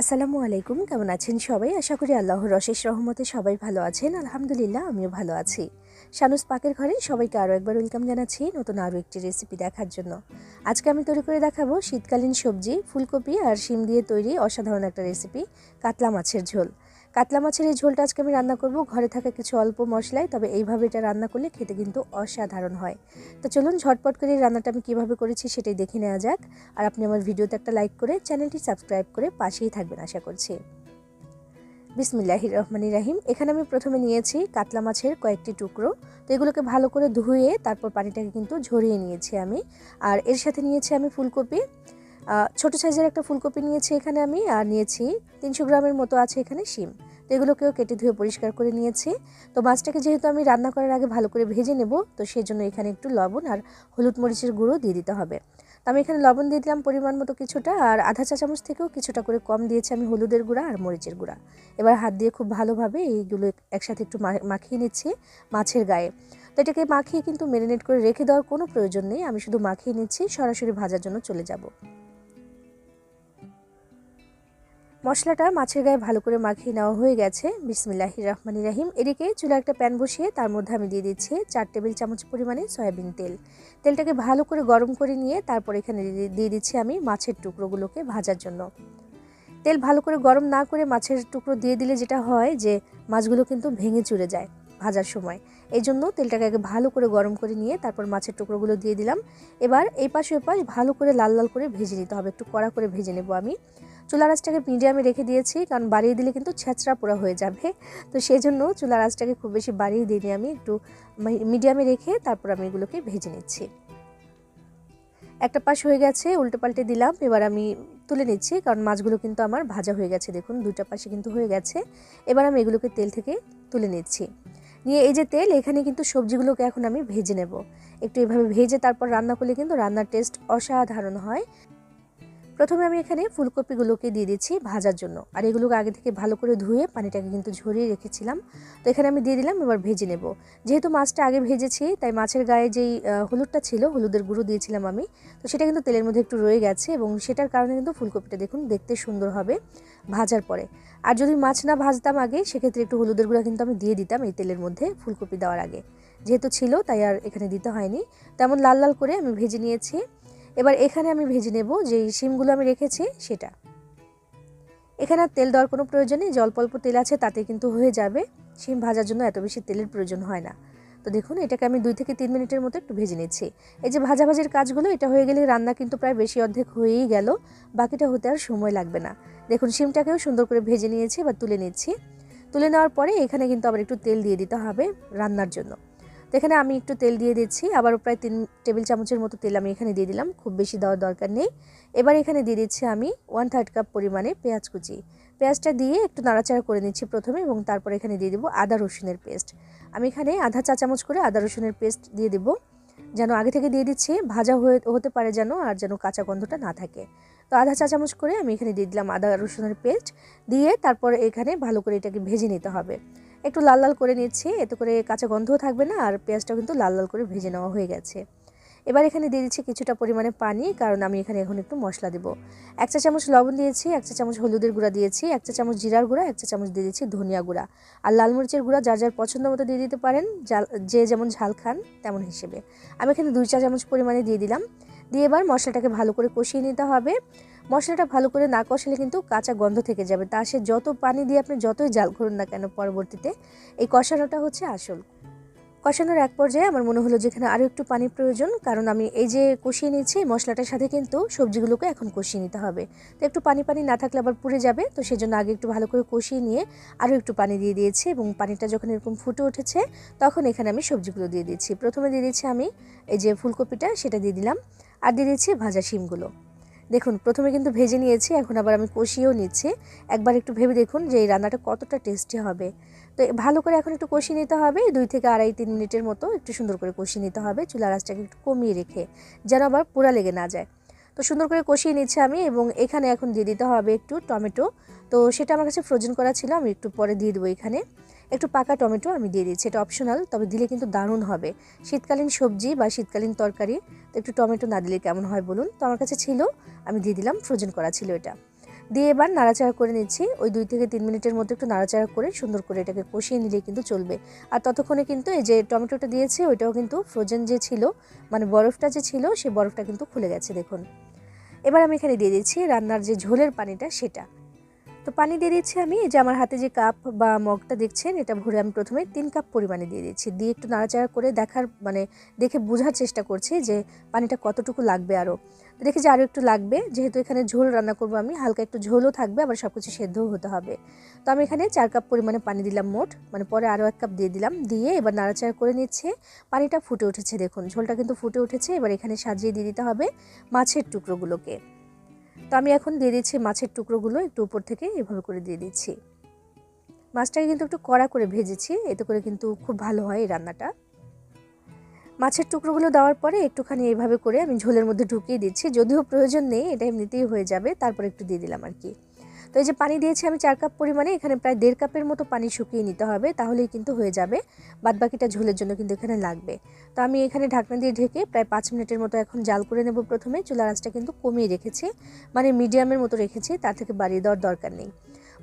আসসালামু আলাইকুম, কেমন আছেন সবাই? আশা করি আল্লাহর অশেষ রহমতে সবাই ভালো আছেন। আলহামদুলিল্লাহ, আমিও ভালো আছি। শানুস পাকের ঘরে সবাইকে আরও একবার ওয়েলকাম জানাচ্ছি নতুন আরও একটি রেসিপি দেখার জন্য। আজকে আমি তৈরি করে দেখাবো শীতকালীন সবজি, ফুলকপি আর শিম দিয়ে তৈরি অসাধারণ একটা রেসিপি কাতলা মাছের ঝোল। কাতলা মাছের এই ঝোলটা আজকে আমি রান্না করব। ঘরে থাকা কিছু অল্প মশলায়, তবে এইভাবে এটা রান্না করলে খেতে কিন্তু অসাধারণ হয়। তো চলুন ঝটপট করে রান্নাটা আমি কীভাবে করেছি সেটাই দেখে নেওয়া যাক। আর আপনি আমার ভিডিওতে একটা লাইক করে চ্যানেলটি সাবস্ক্রাইব করে পাশেই থাকবেন আশা করছি। বিসমিল্লাহি রহমানি রাহিম। এখানে আমি প্রথমে নিয়েছি কাতলা মাছের কয়েকটি টুকরো। তো এগুলোকে ভালো করে ধুয়ে তারপর পানিটাকে কিন্তু ঝরিয়ে নিয়েছি আমি। আর এর সাথে নিয়েছি আমি ফুলকপি। ছোটো সাইজের একটা ফুলকপি নিয়েছি এখানে আমি, আর নিয়েছি তিনশো গ্রামের মতো আছে এখানে শিম। তো এগুলোকেও কেটে ধুয়ে পরিষ্কার করে নিয়েছি। তো মাছটাকে যেহেতু আমি রান্না করার আগে ভালো করে ভেজে নেব, তো সেই জন্য এখানে একটু লবণ আর হলুদ মরিচের গুঁড়ো দিয়ে দিতে হবে। তো আমি এখানে লবণ দিয়ে দিলাম পরিমাণ মতো কিছুটা, আর আধা চা চামচ থেকেও কিছুটা করে কম দিয়েছি আমি হলুদের গুঁড়া আর মরিচের গুঁড়া। এবার হাত দিয়ে খুব ভালোভাবে এইগুলো একসাথে একটু মাখিয়ে নিচ্ছি মাছের গায়ে। তো এটাকে মাখিয়ে কিন্তু ম্যারিনেট করে রেখে দেওয়ার কোনো প্রয়োজন নেই, আমি শুধু মাখিয়ে নিচ্ছি, সরাসরি ভাজার জন্য চলে যাব। মশলাটা মাছের গায়ে ভালো করে মাখিয়ে নেওয়া হয়ে গেছে। বিসমিল্লাহি রহমানি রাহিম। এদিকে চুলা একটা প্যান বসিয়ে তার মধ্যে আমি দিয়ে দিচ্ছি চার টেবিল চামচ পরিমাণে সয়াবিন তেল। তেলটাকে ভালো করে গরম করে নিয়ে তারপর এখানে দিয়ে দিচ্ছি আমি মাছের টুকরোগুলোকে ভাজার জন্য। তেল ভালো করে গরম না করে মাছের টুকরো দিয়ে দিলে যেটা হয় যে মাছগুলো কিন্তু ভেঙে চুরে যায় ভাজার সময়। এই জন্য তেলটাকে আগে ভালো করে গরম করে নিয়ে তারপর মাছের টুকরোগুলো দিয়ে দিলাম। এবার এই পাশে ওই পাশ ভালো করে লাল লাল করে ভেজে নিতে হবে। একটু কড়া করে ভেজে নেব আমি। চুলা আঁচটাকে মিডিয়ামে রেখে দিয়েছি, কারণ বাড়িয়ে দিলে কিন্তু ছেঁচড়া পোড়া হয়ে যাবে। তো সেই জন্য চুলার আঁচটাকে খুব বেশি বাড়িয়ে দিইনি আমি, একটু মিডিয়ামে রেখে তারপর আমি এগুলোকে ভেজে নিচ্ছি। একটা পাশ হয়ে গেছে, উল্টে পাল্টে দিলাম, এবার আমি তুলে নিচ্ছি, কারণ মাছগুলো কিন্তু আমার ভাজা হয়ে গেছে, দেখুন দুটা পাশে কিন্তু হয়ে গেছে। এবার আমি এগুলোকে তেল থেকে তুলে নিচ্ছি। নিয়ে এই যে তেল, এখানে কিন্তু সবজিগুলোকে এখন আমি ভেজে নেব। একটু এভাবে ভেজে তারপর রান্না করলে কিন্তু রান্নার টেস্ট অসাধারণ হয়। প্রথমে আমি এখানে ফুলকপিগুলোকে দিয়ে দিচ্ছি ভাজার জন্য। আর এগুলোকে আগে থেকে ভালো করে ধুয়ে পানিটাকে কিন্তু ঝরিয়ে রেখেছিলাম। তো এখানে আমি দিয়ে দিলাম, এবার ভেজে নেব। যেহেতু মাছটা আগে ভেজেছি, তাই মাছের গায়ে যেই হলুদটা ছিল, হলুদের গুঁড়ো দিয়েছিলাম আমি, তো সেটা কিন্তু তেলের মধ্যে একটু রয়ে গেছে এবং সেটার কারণে কিন্তু ফুলকপিটা দেখুন দেখতে সুন্দর হবে ভাজার পরে। আর যদি মাছ না ভাজতাম আগে, সেক্ষেত্রে একটু হলুদের গুঁড়া কিন্তু আমি দিয়ে দিতাম এই তেলের মধ্যে ফুলকপি দেওয়ার আগে। যেহেতু ছিল, তাই আর এখানে দিতে হয়নি। তেমন লাল লাল করে আমি ভেজে নিয়েছি। এবার এখানে আমি ভেজে নেব যে শিমগুলো আমি রেখেছি, সেটা। এখানে আর তেল দেওয়ার কোনো প্রয়োজন নেই জল অল্প তেল আছে তাতে কিন্তু হয়ে যাবে। শিম ভাজার জন্য এত বেশি তেলের প্রয়োজন হয় না। তো দেখুন, এটাকে আমি দুই থেকে তিন মিনিটের মতো একটু ভেজে নিচ্ছি। এই যে ভাজাভাজির কাজগুলো, এটা হয়ে গেলে রান্না কিন্তু প্রায় বেশি অর্ধেক হয়েই গেল, বাকিটা হতে আর সময় লাগবে না। দেখুন, শিমটাকেও সুন্দর করে ভেজে নিয়েছি বা তুলে নিচ্ছি। তুলে নেওয়ার পরে এখানে কিন্তু আবার একটু তেল দিয়ে দিতে হবে রান্নার জন্য। তো এখানে আমি একটু তেল দিয়ে দিচ্ছি, আবারও প্রায় তিন টেবিল চামচের মতো তেল আমি এখানে দিয়ে দিলাম, খুব বেশি দেওয়ার দরকার নেই। এবার এখানে দিয়ে দিচ্ছি আমি ওয়ান থার্ড কাপ পরিমাণে পেঁয়াজ কুচি। পেঁয়াজটা দিয়ে একটু নাড়াচাড়া করে নিচ্ছি প্রথমে এবং তারপর এখানে দিয়ে দেবো আদা রসুনের পেস্ট। আমি এখানে আধা চা চামচ করে আদা রসুনের পেস্ট দিয়ে দেবো, যেন আগে থেকে দিয়ে দিচ্ছি, ভাজা হয়ে হতে পারে যেন আর যেন কাঁচা গন্ধটা না থাকে। তো আধা চা চামচ করে আমি এখানে দিয়ে দিলাম আদা রসুনের পেস্ট, দিয়ে তারপর এখানে ভালো করে এটাকে ভেজে নিতে হবে। একটু লাল লাল করে নিচ্ছি, এতে করে কাঁচা গন্ধও থাকবে না আর পেঁয়াজটাও কিন্তু লাল লাল করে ভেজে নেওয়া হয়ে গেছে। এবার এখানে দিয়ে দিচ্ছি কিছুটা পরিমাণে পানি, কারণ আমি এখানে এখন একটু মশলা দেবো। এক চা চামচ লবণ দিয়েছি, এক চা চামচ হলুদের গুঁড়া দিয়েছি, এক চা চামচ জিরার গুঁড়া, এক চা চামচ দিয়ে দিচ্ছি ধনিয়া গুঁড়া। আর লাল মরিচের গুঁড়া যার যার পছন্দ মতো দিয়ে দিতে পারেন যে যেমন ঝাল খান তেমন হিসেবে। আমি এখানে দুই চা চামচ পরিমাণে দিয়ে দিলাম। দিয়ে এবার মশলাটাকে ভালো করে কষিয়ে নিতে হবে। মশলাটা ভালো করে না কষালে কিন্তু কাঁচা গন্ধ থেকে যাবে। তা সে যত পানি দিয়ে আপনি যতই জাল করুন না কেন পরবর্তীতে, এই কষানোটা হচ্ছে আসল। কষানোর এক পর্যায়ে আমার মনে হলো যেখানে আরও একটু পানির প্রয়োজন, কারণ আমি এই যে কষিয়ে নিচ্ছি মশলাটার সাথে কিন্তু সবজিগুলোকে এখন কষিয়ে নিতে হবে। তো একটু পানি পানি না থাকলে আবার পুড়ে যাবে, তো সেজন্য আগে একটু ভালো করে কষিয়ে নিয়ে আরও একটু পানি দিয়ে দিয়েছি এবং পানিটা যখন এরকম ফুটে উঠেছে, তখন এখানে আমি সবজিগুলো দিয়ে দিচ্ছি প্রথমে দিয়ে দিচ্ছি আমি এই যে ফুলকপিটা, সেটা দিয়ে দিলাম। আর দিয়ে দিচ্ছি ভাজা শিমগুলো। দেখুন, প্রথমে কিন্তু ভেজে নিয়েছি, এখন আবার আমি কষিয়েও নিচ্ছি। একবার একটু ভেবে দেখুন যে এই রান্নাটা কতটা টেস্টি হবে। তো ভালো করে এখন একটু কষিয়ে নিতে হবে, দুই থেকে আড়াই, তিন মিনিটের মতো একটু সুন্দর করে কষিয়ে নিতে হবে। চুলা আঁচটাকে একটু কমিয়ে রেখে, যেন আবার পোড়া লেগে না যায়। তো সুন্দর করে কষিয়ে নিচ্ছে আমি এবং এখানে এখন দিয়ে দিতে হবে একটু টমেটো। তো সেটা আমার কাছে ফ্রোজেন করা ছিল, আমি একটু পরে দিয়ে দেবো এখানে। একটু পাকা টমেটো আমি দিয়ে দিচ্ছি এটা অপশনাল তবে দিলে কিন্তু দারুণ হবে। শীতকালীন সবজি বা শীতকালীন তরকারি, তো একটু টমেটো না দিলে কেমন হয় বলুন? তো আমার কাছে ছিল, আমি দিয়ে দিলাম ফ্রোজেন করা ছিল এটা। দিয়ে এবার নাড়াচাড়া করে নিচ্ছি। ওই দুই থেকে তিন মিনিটের মধ্যে একটু নাড়াচাড়া করে সুন্দর করে এটাকে কষিয়ে নিলে কিন্তু চলবে। আর ততক্ষণে কিন্তু এই যে টমেটোটা দিয়েছে, ওইটাও কিন্তু ফ্রোজেন যে ছিল মানে বরফটা যে ছিল সে বরফটা কিন্তু খুলে গেছে, দেখুন। এবার আমি এখানে দিয়ে দিচ্ছি রান্নার যে ঝোলের পানিটা, সেটা। তো পানি দিয়ে দিচ্ছি আমি। যে আমার হাতে যে কাপ বা মগটা দেখছেন, এটা ভরে আমি প্রথমে তিন কাপ পরিমাণে দিয়ে দিচ্ছি। দিয়ে একটু নাড়াচাড়া করে দেখার মানে দেখে বোঝার চেষ্টা করছি যে পানিটা কতটুকু লাগবে আরও তো দেখি যে আরও একটু লাগবে। যেহেতু এখানে ঝোল রান্না করব আমি, হালকা একটু ঝোলও থাকবে, আবার সব কিছু সেদ্ধও হতে হবে। তো আমি এখানে চার কাপ পরিমাণে পানি দিলাম মোট মানে পরে আরও এক কাপ দিয়ে দিলাম। দিয়ে এবার নাড়াচাড়া করে নিচ্ছে। পানিটা ফুটে উঠেছে, দেখুন। ঝোলটা কিন্তু ফুটে উঠেছে। এবার এখানে সাজিয়ে দিয়ে দিতে হবে মাছের টুকরোগুলোকে। তো আমি এখন দিয়ে দিচ্ছি মাছের টুকরোগুলো একটু উপর থেকে এভাবে করে দিয়ে দিচ্ছি। মাছটাকে কিন্তু একটু কড়া করে ভেজেছি, এতে করে কিন্তু খুব ভালো হয় এই রান্নাটা। মাছের টুকরোগুলো দেওয়ার পরে একটুখানি এইভাবে করে আমি ঝোলের মধ্যে ঢুকিয়ে দিচ্ছি, যদিও প্রয়োজন নেই, এটা এমনিতেই হয়ে যাবে, তারপর একটু দিয়ে দিলাম আর কি। তো এই যে পানি দিয়েছি আমি চার কাপ পরিমাণে, এখানে প্রায় দেড় কাপের মতো পানি শুকিয়ে নিতে হবে, তাহলেই কিন্তু হয়ে যাবে। বাদবাকিটা ঝোলের জন্য কিন্তু এখানে লাগবে। তো আমি এখানে ঢাকনা দিয়ে ঢেকে প্রায় পাঁচ মিনিটের মতো এখন জাল করে নেব প্রথমে, চুলার আঁচটা কিন্তু কমিয়ে রেখেছি মানে মিডিয়ামের মতো রেখেছি তার থেকে বাড়িয়ে দেওয়ার দরকার নেই।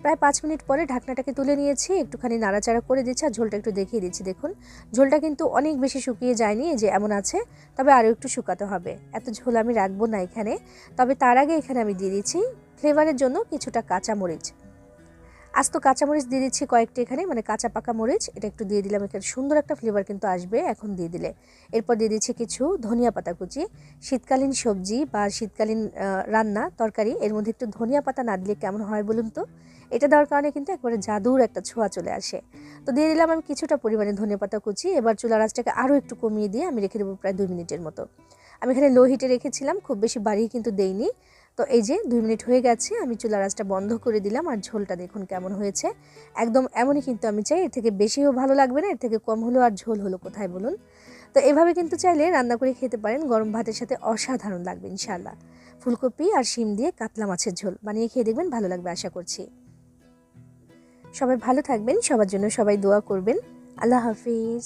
প্রায় পাঁচ মিনিট পরে ঢাকনাটাকে তুলে নিয়েছি, একটুখানি নাড়াচাড়া করে দিচ্ছি আর ঝোলটা একটু দেখিয়ে দিচ্ছি, দেখুন। ঝোলটা কিন্তু অনেক বেশি শুকিয়ে যায়নি যে এমন আছে, তবে আরও একটু শুকাতে হবে। এত ঝোল আমি রাখব না এখানে, তবে তার আগে এখানে আমি দিয়ে দিচ্ছি ফ্লেভারের জন্য কিছুটা কাঁচামরিচ। আস্ত কাঁচামরিচ দিয়ে দিচ্ছি কয়েকটি এখানে মানে কাঁচা পাকা মরিচ। এটা একটু দিয়ে দিলাম, এখানে সুন্দর একটা ফ্লেভার কিন্তু আসবে, এখন দিয়ে দিলে। এরপর দিয়ে দিচ্ছি কিছু ধনিয়া পাতা কুচি। শীতকালীন সবজি বা শীতকালীন রান্না, তরকারি, এর মধ্যে একটু ধনিয়া পাতা না দিলে কেমন হয় বলুন তো? এটা দেওয়ার কারণে কিন্তু একবারে জাদুর একটা ছোঁয়া চলে আসে। তো দিয়ে দিলাম আমি কিছুটা পরিমাণে ধনিয়া পাতা কুচি। এবার চুলার আঁচটাকে আরও একটু কমিয়ে দিয়ে আমি রেখে দেবো প্রায় দুই মিনিটের মতো। আমি এখানে লো হিটে রেখেছিলাম, খুব বেশি বাড়িয়ে কিন্তু দেইনি। তো এই যে দুই মিনিট হয়ে গেছে, আমি চুলার আঁচটা বন্ধ করে দিলাম আর ঝোলটা দেখুন কেমন হয়েছে। একদম এমনই কিন্তু আমি চাই, এর থেকে বেশিও ভালো লাগবে না, এর থেকে কম হলেও আর ঝোল হলো কোথায় বলুন? তো এভাবে কিন্তু চাইলে রান্না করে খেতে পারেন, গরম ভাতের সাথে অসাধারণ লাগবে ইনশাল্লাহ ফুলকপি আর শিম দিয়ে কাতলা মাছের ঝোল বানিয়ে খেয়ে দেখবেন ভালো লাগবে আশা করছি। সবাই ভালো থাকবেন, সবার জন্য সবাই দোয়া করবেন। আল্লাহ হাফিজ।